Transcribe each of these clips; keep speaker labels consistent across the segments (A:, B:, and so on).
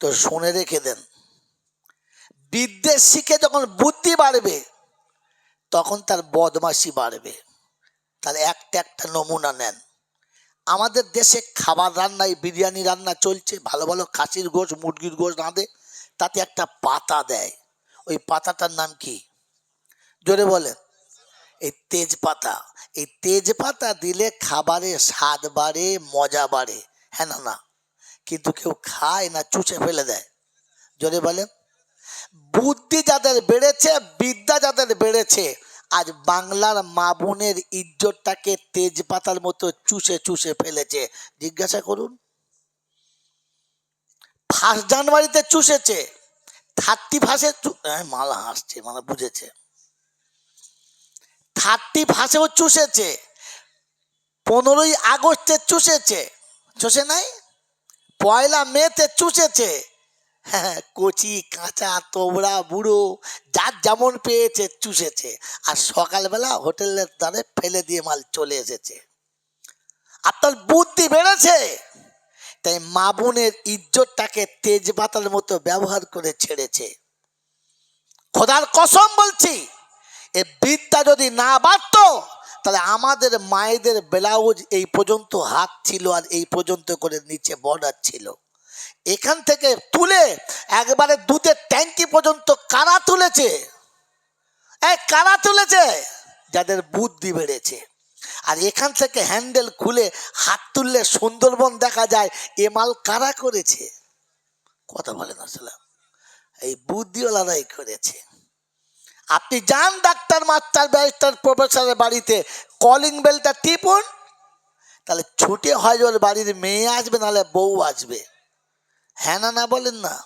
A: তো শুনে রেখে দেন। বিদ্বেষ শিখে যখন বুদ্ধি বাড়বে, তখন তার বদমাশি বাড়বে। তার একটা একটা নমুনা নেন। আমাদের দেশে খাবার রান্নায় বিরিয়ানি রান্না চলছে, ভালো ভালো খাসির গোশ, মুরগির গোশ রাঁধে, তাতে একটা পাতা দেয়। ওই পাতাটার নাম কি? জোরে বলেন। এই তেজপাতা। এই তেজপাতা দিলে খাবারে স্বাদ বাড়ে, মজা বাড়ে। হ্যাঁ না না। কিন্তু কেউ খায় না, চুষে ফেলে দেয়। জোরে বলেন, বুদ্ধি যাদের বেড়েছে, বিদ্যা যাদের বেড়েছে, আজ বাংলার মা বোনের ইজ্জতটাকে তেজপাতার মতো চুষে চুষে ফেলেছে। জিজ্ঞাসা করুন, ফার্স্ট জানুয়ারিতে চুষেছে, থার্টি ফার্স্টে মালা হাসছে মানে বুঝেছে। থার্টি ফার্স্টেও চুষেছে, পনেরোই আগস্টে চুষেছে, চষে নাই? পয়লা মেতে চুষেছে। হ্যাঁ কচি, কাঁচা, তোবড়া, বুড়ো, যার যেমন পেয়েছে চুষেছে। আর সকালবেলা হোটেলের দ্বারে ফেলে দিয়ে মাল চলে এসেছে। আপনার বুদ্ধি বেড়েছে। তাই মা বোনের ইজ্জতটাকে তেজপাতার মতো ব্যবহার করে ছেড়েছে। খোদার কসম বলছি, এ বিদ্যা যদি না বাড়ত তাহলে আমাদের মায়েদের ব্লাউজ এই পর্যন্ত হাত ছিল আর এই পর্যন্ত করে নিচে বর্ডার ছিল। এখান থেকে তুলে একবারে দুধের ট্যাঙ্কি পর্যন্ত কারা তুলেছে? কারা তুলেছে? যাদের বুদ্ধি বেড়েছে। আর এখান থেকে হ্যান্ডেল খুলে হাত তুললে সুন্দরবন দেখা যায়, এ মাল কারা করেছে? কথা বলেন আসলে। এই বুদ্ধিওয়ালারাই করেছে। আপনি যান ডাক্তার, মাস্টার, ব্যারিস্টার, প্রফেসরের বাড়িতে কলিং বেলটা টিপুন, তাহলে ছুটে হয় ওর বাড়ির মেয়ে আসবে, নাহলে বউ আসবে। হ্যাঁ না না বলেন না।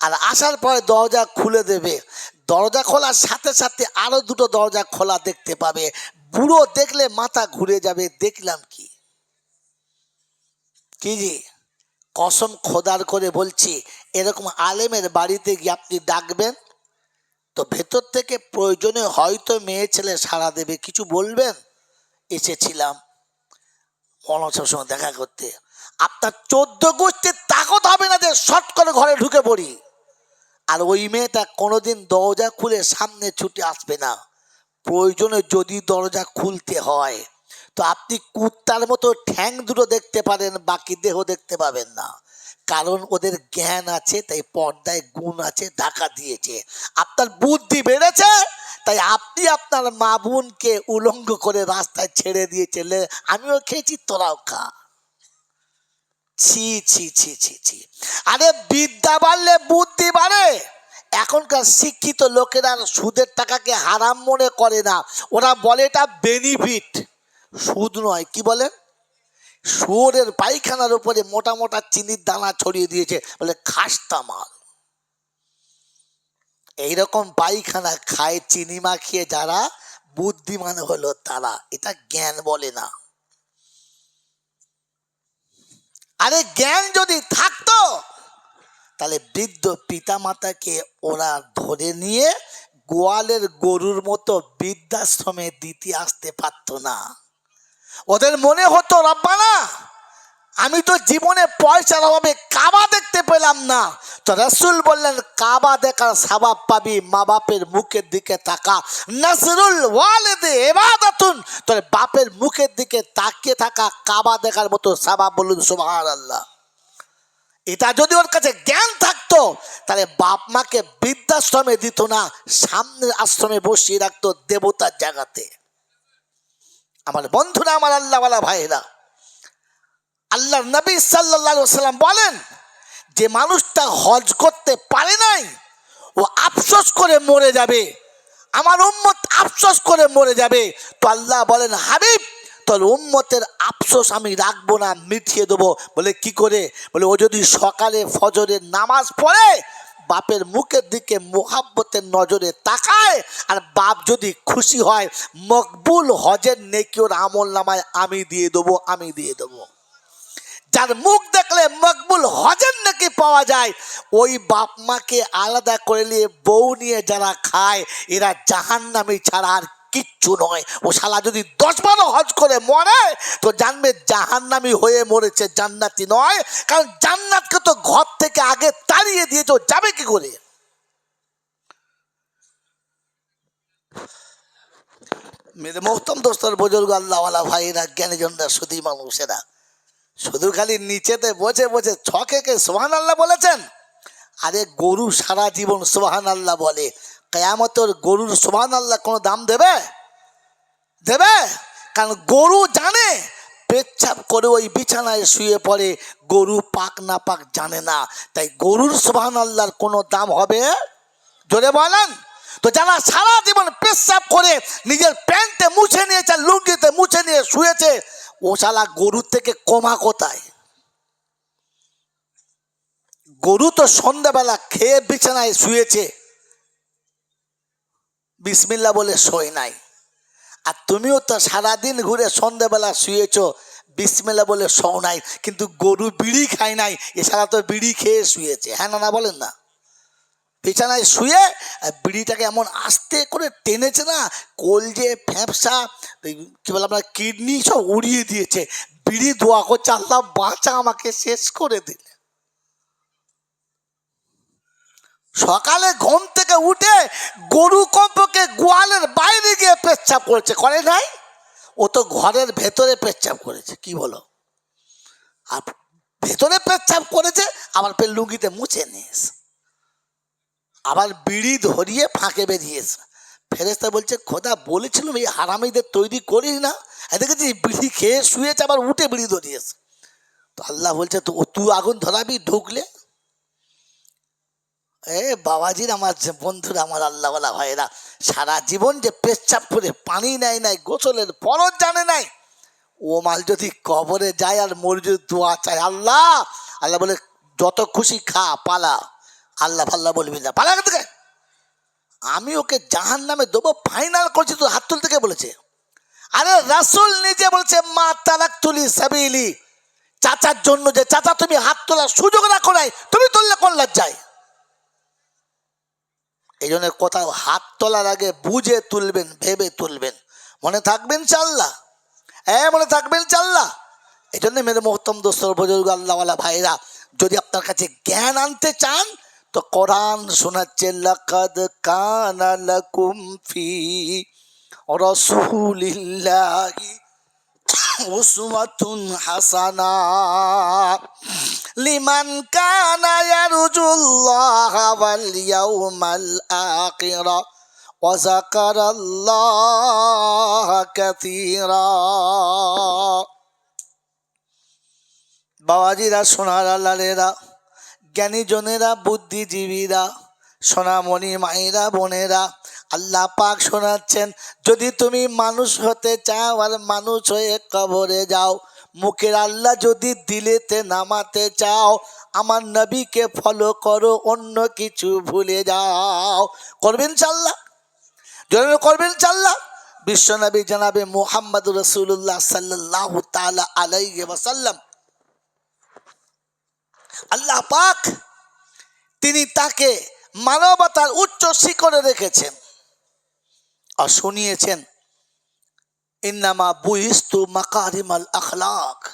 A: আর আসার পরে দরজা খুলে দেবে। দরজা খোলার সাথে সাথে আরও দুটো দরজা খোলা দেখতে পাবে। বুড়ো দেখলে মাথা ঘুরে যাবে, দেখলাম কি? কি জি? কসম খোদার করে বলছি, এরকম আলেমের বাড়িতে গিয়ে আপনি ডাকবেন তো ভেতর থেকে প্রয়োজনে হয়তো মেয়ে ছেলে সাড়া দেবে, কিছু বলবেন? এসেছিলাম। মনসার সময় দেখা করতে। আপনার চোদ্দ গোষ্ঠীর তাকত হবে না যে শর্ট করে ঘরে ঢুকে পড়ি। আর ওই মেয়েটা কোনোদিন দরজা খুলে সামনে ছুটে আসবে না। প্রয়োজনে যদি দরজা খুলতে হয়, তো আপনি কুত্তার মতো ঠ্যাং দুটো দেখতে পারেন, বাকি দেহ দেখতে পাবেন না। কারণ ওদের জ্ঞান আছে, তাই পর্দায় গুণ আছে ঢাকা দিয়েছে। আপনার বুদ্ধি বেড়েছে, তাই আপনি আপনার মা বোনকে উলঙ্গ করে রাস্তায় ছেড়ে দিয়েছিলে আমিও খেয়েছি, তোরাও খা। ছি ছি ছি ছি ছি। আরে বিদ্যা বাড়লে বুদ্ধি বাড়ে। এখনকার শিক্ষিত লোকেরা সুদের টাকাকে হারাম মনে করে না। ওরা বলে এটা বেনিফিট সুদ নয়, কি বলেন? শুয়োরের পায়খানার উপরে মোটা মোটা চিনির দানা ছড়িয়ে দিয়েছে। বলে, খাস্তা মাল। এইরকম পায়খানা খায়, চিনি মাখিয়ে যারা বুদ্ধিমান হলো তারা। এটা জ্ঞান বলে না। আরে জ্ঞান যদি থাকতো, তাহলে বৃদ্ধ পিতামাতাকে ওরা ধরে নিয়ে গোয়ালের গরুর মতো বৃদ্ধাশ্রমে দিতে আসতে পারতো না। ওদের মনে হতো, রব্বানা, আমি তো জীবনে পয়সার অভাবে কাবা দেখতে পেলাম না। তো রসুল বললেন, কাবা দেখার সাবাব পাবি মা বাপের মুখের দিকে তাকা। নাসরুল ওয়ালেদে এবাদাতুন তোর বাপের মুখের দিকে তাকিয়ে থাকা কাবা দেখার মতো সাবাব বলুন সুবহান আল্লাহ এটা যদি ওর কাছে জ্ঞান থাকতো, তাহলে বাপ মাকে বৃদ্ধাশ্রমে দিত না, সামনের আশ্রমে বসিয়ে রাখতো দেবতার জায়গাতে আমার বন্ধুরা, আমার আল্লাহওয়ালা ভাইরা আল্লাহ নবী সাল্লাহ সাল্লাম বলেন, যে মানুষটা হজ করতে পারে নাই, ও আফসোস করে মরে যাবে। আমার উম্মত আফসোস করে মরে যাবে। তো আল্লাহ বলেন, হাবিব, তোর উম্মতের আফসোস আমি রাখব না, মিটিয়ে দেবো। বলে, কি করে? বলে, ও যদি সকালে ফজরের নামাজ পড়ে বাপের মুখের দিকে মোহাব্বতের নজরে তাকায়, আর বাপ যদি খুশি হয়, মকবুল হজের নেকি ওর আমল নামায়, আমি দিয়ে দেবো, আমি দিয়ে দেবো। যার মুখ দেখলে মকবুল হজের নাকি পাওয়া যায়, ওই বাপ মাকে আলাদা করে নিয়ে বউ নিয়ে যারা খায়, এরা জাহান্নামি ছাড়া আর কিচ্ছু নয়। ও শালা যদি দশ বারো হজ করে মরে, তো জানবে জাহান্নামি হয়ে মরেছে, জান্নাতি নয়। কারণ জান্নাতকে তো ঘর থেকে আগে তাড়িয়ে দিয়েছে ও যাবে কি করে? মেরে মোহতম দোস্তর বুজুর্গ আল্লাহওয়ালা ভাইরা, জ্ঞানীজনরা শুধু মানুষেরা। শুধু খালি নিচেতে বসে বসে ছকে কে সোহান আল্লাহ বলেছেন? আরে গরু সারা জীবন সোহান আল্লাহ বলে। কেয়ামতের গরুর সোহান আল্লাহ কোনো দাম দেবে? দেবে? কারণ গরু জানে, পেচ্ছাপ করে ওই বিছানায় শুয়ে পড়ে গরু পাক না পাক জানে না। তাই গরুর সোহান আল্লাহর কোনো দাম হবে? জোরে বলেন। তো যারা সারা জীবন পেশাব করে নিজের প্যান্টে মুছে নিয়েছে, লুঙ্গিতে মুছে নিয়ে শুয়েছে, ও শালা গরুর থেকে কমা কোথায়? গরু তো সন্ধ্যাবেলা খেয়ে বিছানায় শুয়েছে বিসমিল্লা বলে শোয় নাই। আর তুমিও তো সারাদিন ঘুরে সন্ধ্যাবেলা শুয়েছ, বিসমিল্লা বলে শো নাই। কিন্তু গরু বিড়ি খায় নাই, এছাড়া তো বিড়ি খেয়ে শুয়েছে। হ্যাঁ না না বলেন না। বিছানায় শুয়ে, আর বিড়িটাকে এমন আস্তে করে টেনেছে না কলজে ফ্যাপসা কি বলে আপনার কিডনি সব উড়িয়ে দিয়েছে। বিড়ি দোয়া করছে, আল্লাহ বাঁচা আমাকে, শেষ করে দিলে। সকালে ঘুম থেকে উঠে গরু কম্পকে গোয়ালের বাইরে গিয়ে পেচ্ছাপ করেছে, করে নাই? ও তো ঘরের ভেতরে পেচ্ছাপ করেছে, কি বলো? আর ভেতরে পেচ্ছাপ করেছে, আবার ফের লুঙ্গিতে মুছে নিয়েছে। আবার বিড়ি ধরিয়ে ফাঁকে বেরিয়েছে ফেরেস্তা বলছে, খোদা, বলেছিলাম এই হারামিদের তৈরি করিস না? দেখেছি বিড়ি খেয়ে শুয়েছে, আবার উঠে বিড়ি ধরিয়েছে। তো আল্লাহ বলছে, তো তুই আগুন ধরাবি, ঢুকলে? এ বাবাজির আমার বন্ধুরা, আমার আল্লাহওয়ালা ভাইরা সারা জীবন যে পেচ্ছাপ করে পানি নেয় নাই, গোসলের ফরজ জানে নাই। ও মাল যদি কবরে যায় আর মোর যদি দোয়া চায়, আল্লাহ আল্লাহ বলে, যত খুশি খা, পালা। আল্লাহ ফাল্লাহ বলবি না, পালা থেকে। আমি ওকে জাহান নামে দেবো, ফাইনাল করছি তো হাত তুলতে বলেছে? আরে রাসুল নিজে বলছে, মা তালাক তুলি সাবিলি। চাচার জন্য যে চাচা, তুমি হাত তোলার সুযোগ রাখো নাই, তুমি তুললে কোন লজ্জায়। এই জন্য কোথাও হাত তোলার আগে বুঝে তুলবেন, ভেবে তুলবেন। মনে থাকবেন চাল্লা হ্যাঁ মনে থাকবেন চাল্লা এই জন্য মেরে মোহতম দোস্তর বুজুর্গ আল্লাহওয়ালা ভাইরা, যদি আপনার কাছে জ্ঞান আনতে চান, তো কোরআন শোনাচ্ছে, লাকাদ কানা লাকুম ফি রাসূলিল্লাহি উসওয়াতুন হাসানা। লিমান কানা ইয়ারজুল্লাহ ওয়াল ইয়াউমাল আখির ওয়া যাকারাল্লাহ কাসীরা। বাবাজিরা, সোনার আল্লালেরা জ্ঞানীজনেরা, বুদ্ধিজীবীরা, সোনামণি মায়েরা বোনেরা আল্লাহ পাক শোনাচ্ছেন, যদি তুমি মানুষ হতে চাও আর মানুষ হয়ে কবরে যাও, মুখের আল্লাহ যদি দিলেতে নামাতে চাও, আমার নবীকে ফলো করো, অন্য কিছু ভুলে যাও। করবেন চাল্লা জন্য করবেন চাল্লা বিশ্বনবী জানাবে মোহাম্মদ রসুল্লাহ সাল্লাহ তালা আলাইহি ওয়াসাল্লাম। আল্লাহ পাক, তিনি তাকে মানবতার উচ্চ শিখরে রেখেছেন। আর শুনিয়েছেন, ইন্নামা বুইস্তু মাকারিমাল আখলাক।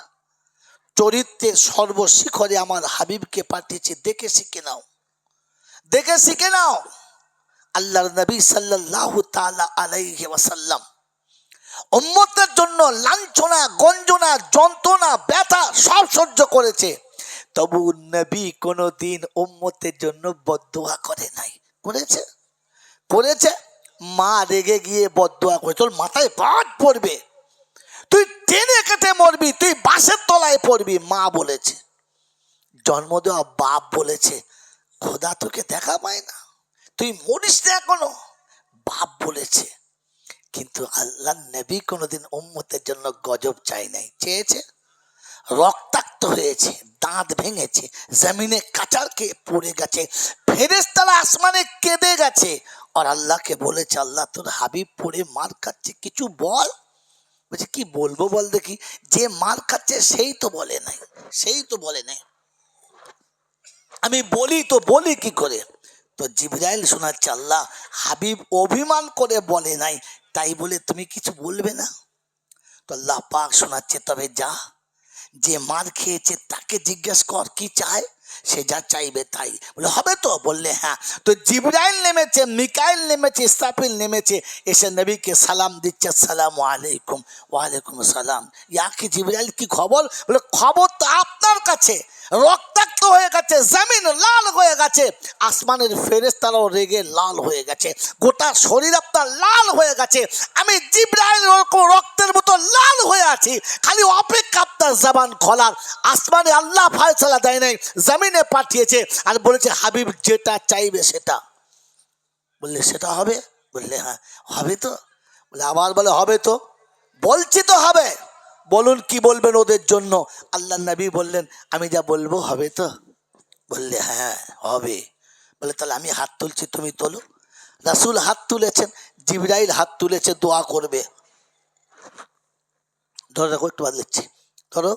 A: চরিত্রের সর্বশিখরে আমার হাবিবকে পাঠিয়েছে দেখে শিখে নাও? দেখে শিখে নাও? আল্লাহর নবী সাল্লাল্লাহু তাআলা আলাইহি ওয়াসাল্লাম। উম্মতের জন্য লাঞ্ছনা, গঞ্জনা, যন্ত্রণা, ব্যথা সব সহ্য করেছে। তবু নবী কোনোদিন উম্মতের জন্য বদুয়া করে নাই। করেছে? করেছে? মা রেগে গিয়ে বদুয়া করে, তোর মাথায় বাদ পড়বে, তুই টেনে কেটে মরবি, তুই বাসের তলায় পড়বি। মা বলেছে। জন্ম দেওয়া বাপ বলেছে, খোদা তোকে দেখা পায় না, তুই মরিস না এখনও। বাপ বলেছে, কিন্তু আল্লাহ নবী কোনোদিন উম্মতের জন্য গজব চাই নাই। চেয়েছে, রক্তাক্ত হয়েছে, দাঁত ভেঙেছে, জমিনে কাচারকে পড়ে গেছে ফেরেস্তারা আসমানে কেঁদে গেছে। আর আল্লাহকে বলেছে, আল্লাহ তোর হাবিব পড়ে মার খাচ্ছে, কিছু বল? বলছে, কি বলব বল দেখি, যে মার খাচ্ছে সেই তো বলে নাই, সেই তো বলে নাই। আমি বলি তো বলি কি করে? তো জিব্রাইল শোনাচ্ছে, আল্লাহ হাবিব অভিমান করে বলে নাই, তাই বলে তুমি কিছু বলবে না? তো আল্লাহ পাক শোনাচ্ছে, তবে যা, যে মার খেয়েছে তাকে জিজ্ঞেস কর, কি চায়? সে যা চাইবে তাই। বলে, হবে তো? বললে হ্যাঁ। তো জিব্রাইল নেমেছে, মিকাইল নেমেছে ইস্তাফিল নেমেছে, এসে নবীকে সালাম দিচ্ছে সালাম আলাইকুম, ওয়ালাইকুম সালাম ইয়া কি জিব্রাইল, কি খবর? বলে, খবর তো আপনার কাছে। রক্তাক্ত হয়ে গেছে, জমিন লাল হয়ে গেছে, আসমানের ফেরেস্তারাও রেগে লাল হয়ে গেছে, গোটা শরীর আপনার লাল হয়ে গেছে। আমি জিব্রাইল ওরকম রক্তের মতো লাল হয়ে আছি, খালি অপেক্ষা আপনার জবান খোলার। আসমানে আল্লাহ ফায়সালা দেয় নাই জমিনে পাঠিয়েছে আর বলেছে, হাবিব যেটা চাইবে সেটা। বললে, সেটা হবে? বললে হ্যাঁ হবে তো। বলে, আবার বলে, হবে তো। বলছি তো হবে। বলুন কি বলবেন ওদের জন্য? আল্লাহ নবী বললেন, আমি যা বলব হবে তো। বললে হ্যাঁ হবে। বলে, তাহলে আমি হাত তুলছি, তুমি তোলো। রাসুল হাত তুলেছেন, জিবরাইল হাত তুলেছে, দোয়া করবে। ধরো, দেখো, একটু বাদলেছি ধরো,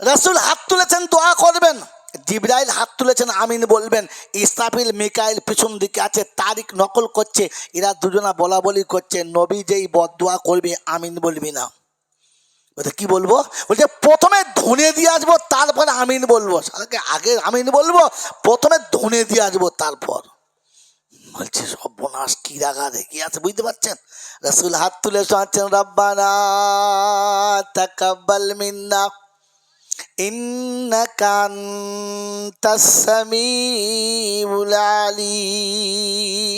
A: রাসুল হাত তুলেছেন, দোয়া করবেন। জিব্রাইল হাত তুলেছেন, আমিন বলবেন ইস্তাফিল মিকাইল পিছন দিকে আছে, তারিখ নকল করছে, এরা দুজনা বলা বলি করছে, নবী যেই বদোয়া করবে, আমিন বলবি না। বলছে, কি বলব? বলছে, প্রথমে ধনে দিয়ে আসব, তারপরে আমিন বলব। আগে আগে আমিন বলব, প্রথমে ধনে দিয়ে আসব, তারপর। বলছে সব বোনাস কি রাখা কি আছে, বুঝতে পারছেন? রসুল হাত তুলে শোনাচ্ছেন, রব্বানা তাকাব্বাল মিন্না। ইন্নাকা আনতাস সামিউল আলিম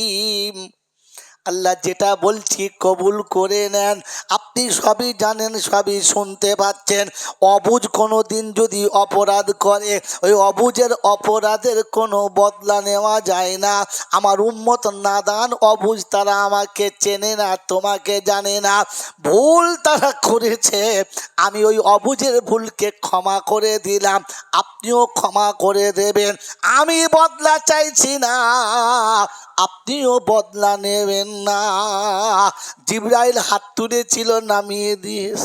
A: আল্লাহ যেটা বলছি কবুল করে নেন। আপনি সবই জানেন, সবই শুনতে পাচ্ছেন। অবুজ কোনো দিন যদি অপরাধ করে, ওই অবুজের অপরাধের কোনো বদলা নেওয়া যায় না। আমার উম্মত নাদান অবুজ, তারা আমাকে চেনে না, তোমাকে জানে না। ভুল তারা করেছে, আমি ওই অবুজের ভুলকে ক্ষমা করে দিলাম। আপনিও ক্ষমা করে দেবেন। আমি বদলা চাইছি না। আপনিও বদলা নেবেন না। জিব্রাইল হাত তুলেছিল নামিয়ে দিয়েস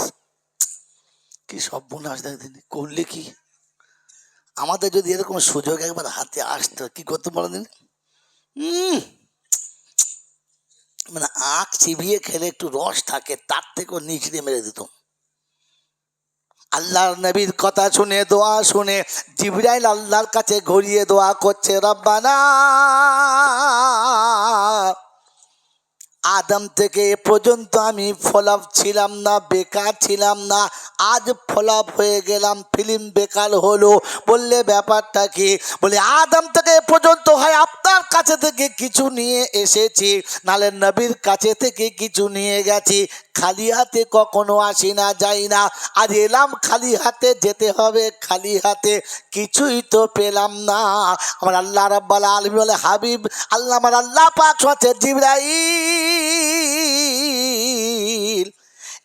A: কি সব বোনাস দেখদিন করলে কি? আমাদের যদি এরকম সুযোগ একবার হাতে আসতো, কি করতে বলো দিন মানে আখ চিবিয়ে খেলে একটু রস থাকে, তার থেকেও নিচড়ে মেরে দিত। আল্লাহর নবীর কথা শুনে দোয়া শুনে জিবরাইল আল্লাহর কাছে ঘুরিয়ে দোয়া করছে রব্বানা। আদম থেকে এ পর্যন্ত আমি ফলাপ ছিলাম না, বেকার ছিলাম না। আজ ফলাপ হয়ে গেলাম, ফিল্ম বেকার হলো। বললে ব্যাপারটা কি? বলে, আদম থেকে এ পর্যন্ত হয় আপনার কাছে থেকে কিছু নিয়ে এসেছি, নালে নবীর কাছে থেকে কিছু নিয়ে গেছি। খালি হাতে কখনো আসি না, যাই না। আর এলাম খালি হাতে, যেতে হবে খালি হাতে। কিছুই তো পেলাম না। আমার আল্লাহ রাব্বাল আলমী বলে, হাবিব, আল্লাহ আমার আল্লাহ পাক হচ্ছে জিব্রাইল।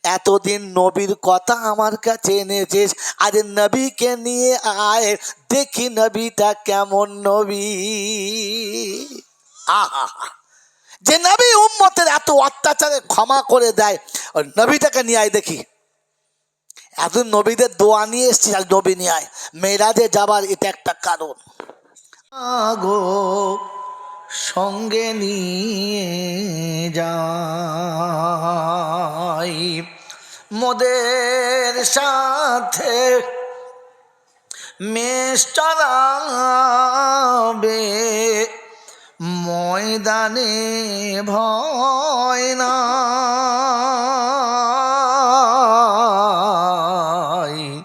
A: এতদিন নবীর কথা আমার কাছে এনেছিস, আজ নবীকে নিয়ে আয়, দেখি নবীটা কেমন নবী। আহা। যে নবী উম্মতের এত অত্যাচারে ক্ষমা করে দেয় নবীটাকে নিয়ে আয় দেখি। এত নবীদের দোয়া নিয়ে এসছি আর নবী নিয়ে আয়। মেয়েরাজে যাবার এটা একটা কারণ। গো সঙ্গে নিয়ে যাই। মোদের সাথে মেষ্টারাবে ময়দানে ভয় নাই।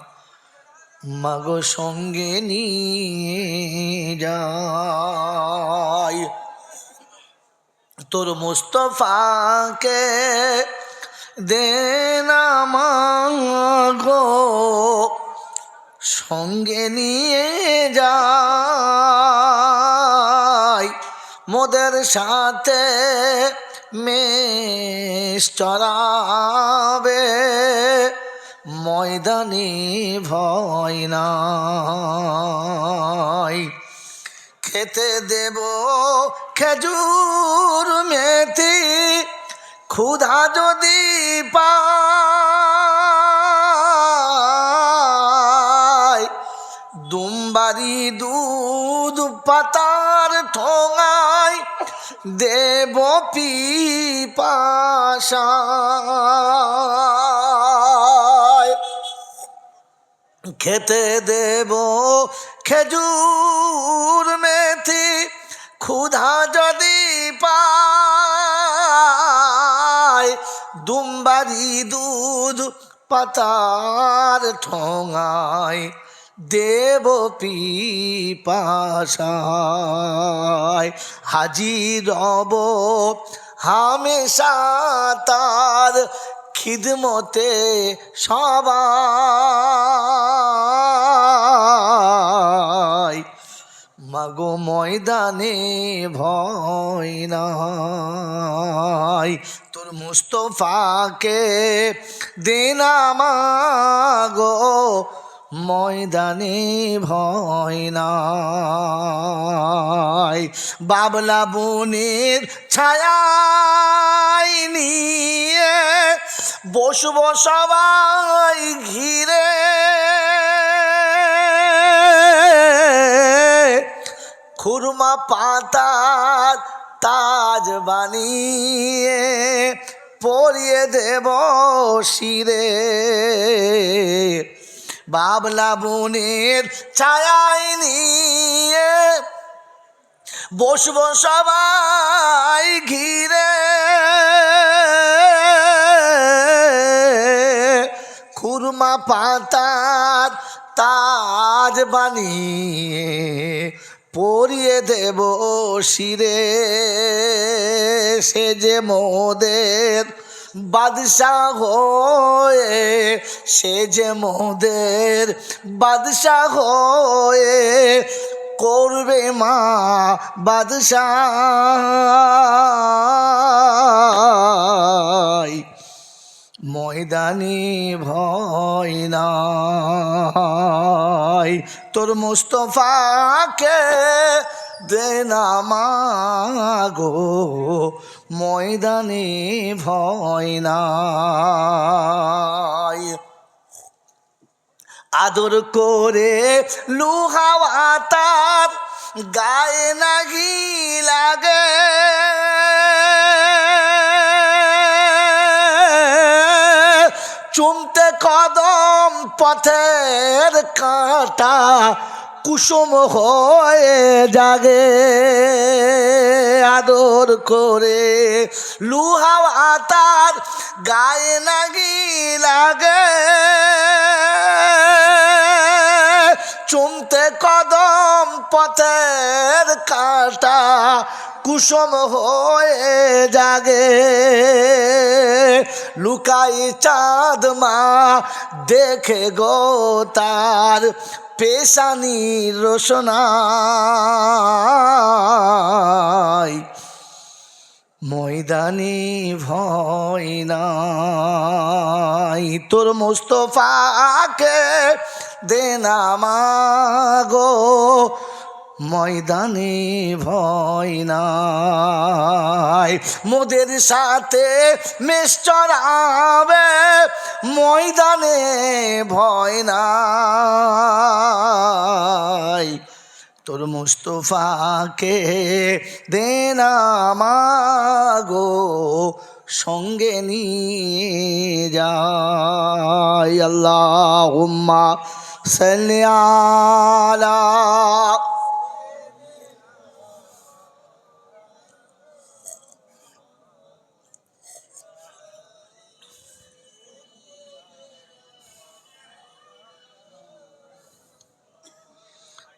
A: মাগো সঙ্গে নিয়ে যাই। তোর মুস্তফাকে দেনা মাগো সঙ্গে নিয়ে যাই। মোদের সাথে মেষ চড়াবে ময়দানে ভয় নাই। খেতে দেব খেজুর মেথি ক্ষুধা যদি পায় দুমবারি দুধ পাতার ঠোঙায় দেব পিপাসায় খেতে দেব খেজুর মেথি, ক্ষুধা যদি পায় দুমবারি দুধ পাতার ঠোঙায় দেব পিপাসায়। হাজির রব হামেশা তার খিদমতে সবাই। মাগো ময়দানে ভয় নাই। তোর মুস্তফাকে দেনা মাগো ময়দানে ভয় নাই। বাবলা বনের ছায়ায় নিয়ে বসব সবাই ঘিরে। খুরমা পাতার তাজ বানিয়ে পরিয়ে দেব শিরে। বাবলা বনের ছায়ায় নিয়ে বসব সবাই ঘিরে। পাতার তাজ বানিয়ে পরিয়ে দেব শিরে। সে যে মোদের বাদশাহ হয়ে, সে যে মোদের বাদশাহ হয়ে করবে মা বাদশাহ। ময়দানি ভয় নাই। তোর মুস্তফাকে দেনা মাগো, ময়দানি ভয় নাই। আদর করে লুহাওয়া তার গায়ে নাগি লাগে। চুমতে কদম পথের কাঁটা কুসুম হয়ে জাগে। আদর করে লুহাওয়া তার গায়ে নাগি লাগে। চুমতে কদম পথের কাঁটা কুসুম হয়ে জাগে। লুকাই চাঁদ মা, দেখে গো তার পেশানি রোশনাই। ময়দানি ভয় নাই, তোর মুস্তফাকে দেনা মাগো। ময়দানে ভয় নাই। মোদের সাথে মেশ্চরাবে ময়দানে ভয় নাই। তোর মুস্তফাকে দেনা মাগো, সঙ্গে নিয়ে যায়। আল্লাহ উম্মা সাল্লাল্লাহ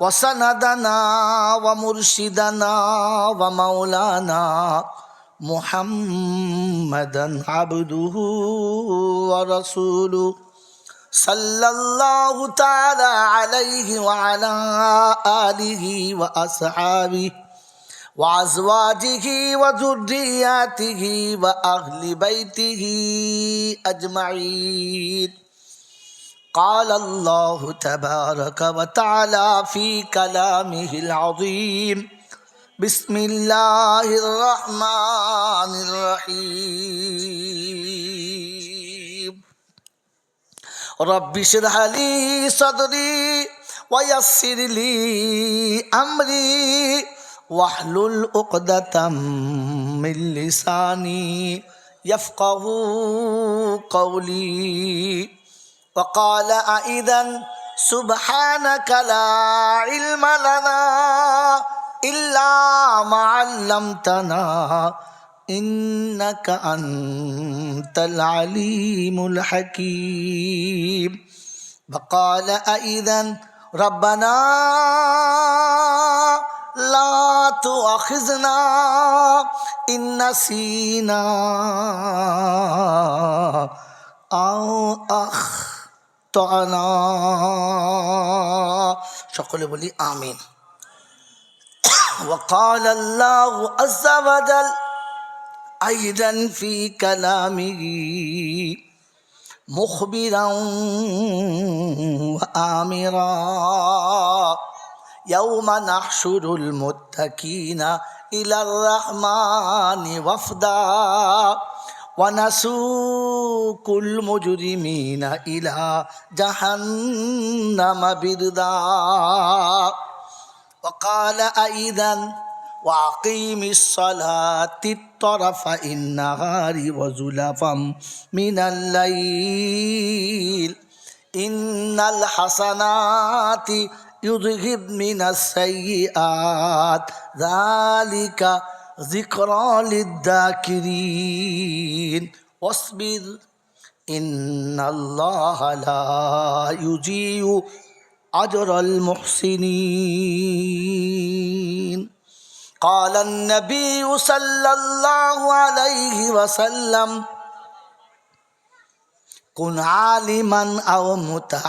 A: وسندنا ومرشدنا ومولانا محمدا عبده ورسوله صلى الله تعالى عليه وعلى آله وأصحابه وأزواجه وذرياته وأهل بيته أجمعين. قال الله تبارك وتعالى في كلامه العظيم بسم الله الرحمن الرحيم. رب اشرح لي صدري ويسر لي أمري واحلل عقدة من لساني يفقه قولي. وقال أيضا سبحانك لا علم لنا إلا ما علمتنا إنك أنت العليم الحكيم. وقال أيضا ربنا لا تؤاخذنا إن نسينا أو أخطأنا সকলে বলি আমিন وقال الله عز وجل أيضا في كلامه مخبرا وآمرا يوم نحشر المتقين إلى الرحمن وفدا ونسوق المجرمين إلى جهنم بردا وقال أيضا وأقيم الصلاة الطرف النهار وزلفا من الليل إن الحسنات يذهب من السيئات ذلك ذكرى للذاكرين. واصبر إن الله لا يجيء أجر المحسنين. قال النبي صلى الله عليه وسلم كن عالما أو متعلما